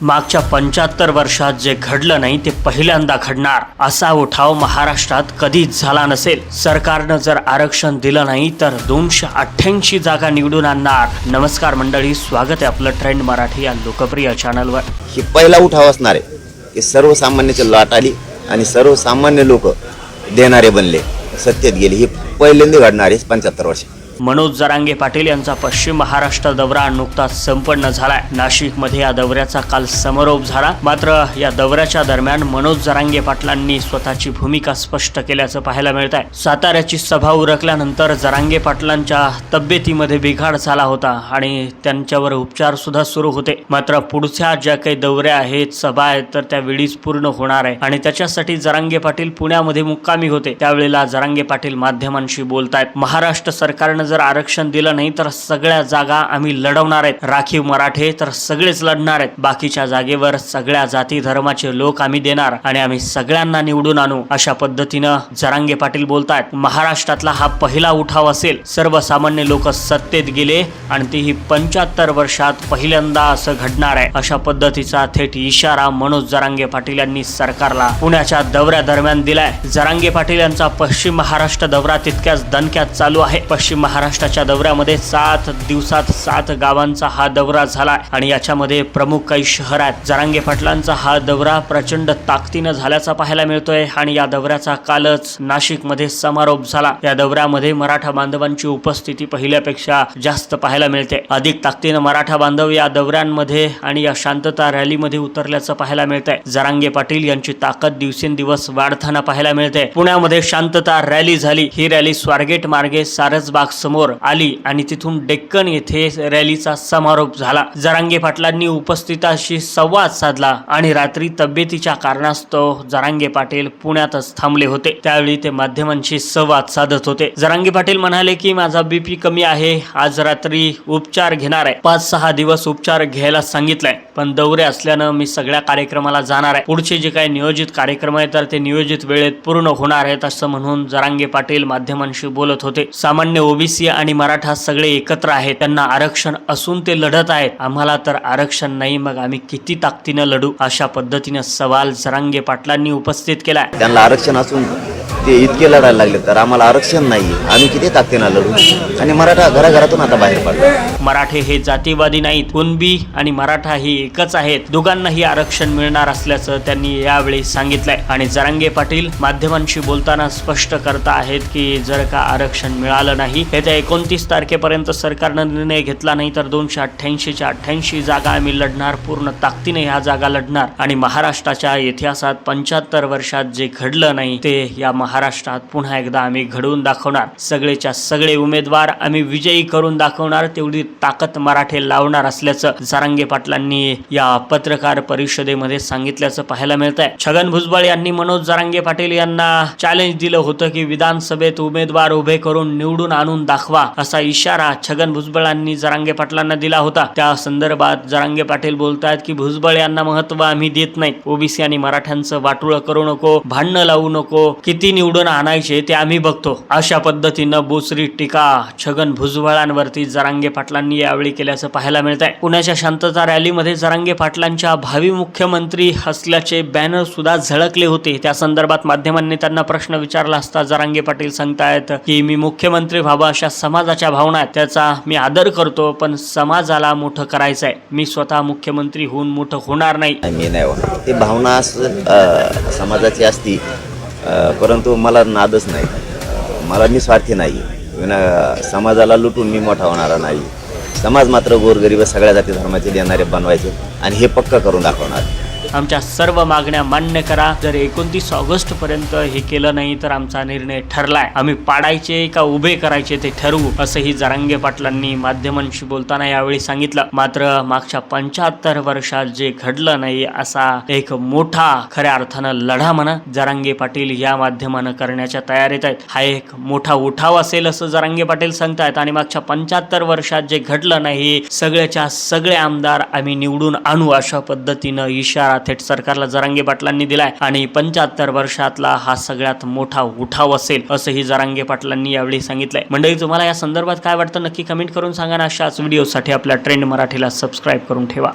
मागच्या पंच्याहत्तर वर्षात जे घडलं नाही ते पहिल्यांदा घडणार. असा उठाव महाराष्ट्रात कधीच झाला नसेल. सरकारनं जर आरक्षण दिलं नाही तर दोनशे अठ्ठ्याऐंशी जागा निवडून आणणार. नमस्कार मंडळी स्वागत आहे आपलं ट्रेंड मराठी या लोकप्रिय चॅनलवर ही पहिला उठाव असणार आहे. की सर्वसामान्याची लाट आली आणि सर्वसामान्य लोक देणारे बनले. सत्तेत गेले. हे पहिल्यांदा घडणार आहे पंच्याहत्तर वर्ष मनोज जरांगे पाटील यांचा पश्चिम महाराष्ट्र दौरा नुकताच संपन्न झालाय. नाशिकमध्ये या दौऱ्याचा काल समारोप झाला. मात्र या दौऱ्याच्या दरम्यान मनोज जरांगे पाटलांनी स्वतःची भूमिका स्पष्ट केल्याचं पाहायला मिळत आहे साताऱ्याची सभा उरकल्यानंतर जरांगे पाटलांच्या तब्येतीमध्ये बिघाड झाला होता आणि त्यांच्यावर उपचार सुद्धा सुरू होते. मात्र पुढच्या ज्या काही दौऱ्या आहेत सभा आहेत तर त्या वेळीच पूर्ण होणार आहे आणि त्याच्यासाठी जरांगे पाटील पुण्यामध्ये मुक्कामी होते. त्यावेळेला जरांगे पाटील माध्यमांशी बोलतायत. महाराष्ट्र सरकारनं जर आरक्षण दिलं नाही तर सगळ्या जागा आम्ही लढवणार आहेत. राखीव मराठे तर सगळेच लढणार आहेत. बाकीच्या जागेवर सगळ्या जाती धर्माचे लोक आम्ही देणार आणि आम्ही सगळ्यांना निवडून आणू अशा पद्धतीनं जरांगे पाटील बोलतायत. महाराष्ट्रातला हा पहिला उठाव असेल. सर्वसामान्य लोक सत्तेत गेले आणि तीही पंच्याहत्तर वर्षात पहिल्यांदा असं घडणार आहे. अशा पद्धतीचा थेट इशारा मनोज जरांगे पाटील यांनी सरकारला पुण्याच्या दौऱ्या दरम्यान दिलाय. जरांगे पाटील यांचा पश्चिम महाराष्ट्र दौरा तितक्याच दणक्यात चालू आहे. पश्चिम महाराष्ट्राच्या दौऱ्यामध्ये सात दिवसात सात गावांचा हा दौरा झाला आणि याच्यामध्ये प्रमुख काही शहर आहेत. जरांगे पाटलांचा हा दौरा प्रचंड ताकदीनं झाल्याचा पाहायला मिळतोय. आणि या दौऱ्याचा कालच नाशिकमध्ये समारोप झाला. या दौऱ्यामध्ये मराठा बांधवांची उपस्थिती पहिल्यापेक्षा जास्त पाहायला मिळते. अधिक ताकदीनं मराठा बांधव या दौऱ्यांमध्ये आणि या शांतता रॅलीमध्ये उतरल्याचं पाहायला मिळतंय. जरांगे पाटील यांची ताकद दिवसेंदिवस वाढताना पाहायला मिळते. पुण्यामध्ये शांतता रॅली झाली. ही रॅली स्वारगेट मार्गे सारसबाग समोर आली आणि तिथून डेक्कन येथे रॅलीचा समारोप झाला. जरांगे पाटलांनी उपस्थितांशी संवाद साधला आणि रात्री तब्येतीच्या कारणास्तव जरांगे पाटील पुण्यातच थांबले होते. त्यावेळी ते माध्यमांशी संवाद साधत होते. जरांगे पाटील म्हणाले की माझा बीपी कमी आहे. आज रात्री उपचार घेणार आहे. पाच सहा दिवस उपचार घ्यायला सांगितलंय. पण दौरे असल्यानं मी सगळ्या कार्यक्रमाला जाणार आहे. पुढचे जे काही नियोजित कार्यक्रम आहेत तर ते नियोजित वेळेत पूर्ण होणार आहेत असं म्हणून जरांगे पाटील माध्यमांशी बोलत होते. सामान्य ओबीसी आणि मराठा सगळे एकत्र आहेत. त्यांना आरक्षण असून ते लढत आहेत. आम्हाला तर आरक्षण नाही मग आम्ही किती ताकदीनं लढू? अशा पद्धतीनं सवाल जरांगे पाटलांनी उपस्थित केलाय. त्यांना आरक्षण असून ते इतके लढायला लागले तर आम्हाला आरक्षण नाही. आम्ही किती ताकदीनं लढू? आणि मराठा घराघरातून आता बाहेर पडला. मराठे हे जातीवादी नाहीत. कुणबी आणि मराठा हे एकच आहेत. दोघांनाही आरक्षण मिळणार असल्याचं त्यांनी यावेळी सांगितलंय. आणि जरांगे पाटील माध्यमांशी बोलताना स्पष्ट करता आहेत की जर का आरक्षण मिळालं नाही येत्या एकोणतीस तारखेपर्यंत सरकारनं निर्णय घेतला नाही तर दोनशे अठ्ठ्याऐंशीच्या अठ्ठ्याऐंशी जागा आम्ही लढणार. पूर्ण ताकदीने ह्या जागा लढणार. आणि महाराष्ट्राच्या इतिहासात पंच्याहत्तर वर्षात जे घडलं नाही ते या महा महाराष्ट्रात पुन्हा एकदा आम्ही घडवून दाखवणार. सगळेच्या सगळे उमेदवार आम्ही विजयी करून दाखवणार तेवढी ताकद मराठे लावणार असल्याचं जारांगे पाटलांनी या पत्रकार परिषदेमध्ये सांगितल्याचं पाहायला मिळत आहे छगन भुजबळ यांनी मनोज जरांगे पाटील यांना चॅलेंज दिलं होतं की विधानसभेत उमेदवार उभे करून निवडून आणून दाखवा असा इशारा छगन भुजबळांनी जरांगे पाटलांना दिला होता. त्या संदर्भात जरांगे पाटील बोलतायत की भुजबळ यांना महत्त्व आम्ही देत नाही. ओबीसी आणि मराठ्यांचं वाटुळं करू नको भांडणं लावू नको किती निवडून आणायचे ते आम्ही बघतो. अशा पद्धतीनं बोचरी टीका छगन भुजबळांवरती जरांगे पाटलांनी यावेळी केल्याचं पाहायला मिळत आहे पुण्याच्या शांतता रॅलीमध्ये जरांगे पाटलांच्या भावी मुख्यमंत्री असल्याचे बॅनर सुद्धा झळकले होते. त्या संदर्भात माध्यमांनी त्यांना प्रश्न विचारला असता जरांगे पाटील सांगतायत की मी मुख्यमंत्री व्हावं अशा समाजाच्या भावना आहेत. त्याचा मी आदर करतो पण समाजाला मोठं करायचं आहे मी स्वतः मुख्यमंत्री होऊन मोठं होणार नाही. मी नाही ते भावना समाजाची असती. परंतु मला नादच नाही. मला मी स्वार्थी नाही. विना समाजाला लुटून मी मोठा होणारा नाही. समाज मात्र गोरगरीब सगळ्या जाती धर्माचे देणारे बनवायचे आणि हे पक्क करून दाखवणार. आमच्या सर्व मागण्या मान्य करा. जर एकोणतीस ऑगस्ट पर्यंत हे केलं नाही तर आमचा निर्णय ठरलाय. आम्ही पाडायचे का उभे करायचे ते ठरवू असंही जरांगे पाटलांनी माध्यमांशी बोलताना यावेळी सांगितलं. मात्र मागच्या पंच्याहत्तर वर्षात जे घडलं नाही असा एक मोठा खऱ्या अर्थानं लढा म्हणा जरांगे पाटील या माध्यमानं करण्याच्या तयारीत आहेत. हा एक मोठा उठाव असेल असं जरांगे पाटील सांगतायत. आणि मागच्या पंच्याहत्तर वर्षात जे घडलं नाही सगळ्याच्या सगळे आमदार आम्ही निवडून आणू अशा पद्धतीनं इशारा थेट सरकारला जरांगे पाटलांनी दिलाय आणि पंच्याहत्तर वर्षातला हा सगळ्यात मोठा उठाव असेल असंही जरांगे पाटलांनी यावेळी सांगितलंय. मंडळी तुम्हाला या संदर्भात काय वाटतं नक्की कमेंट करून सांगा ना. अशाच व्हिडिओसाठी आपल्या ट्रेंड मराठीला सबस्क्राईब करून ठेवा.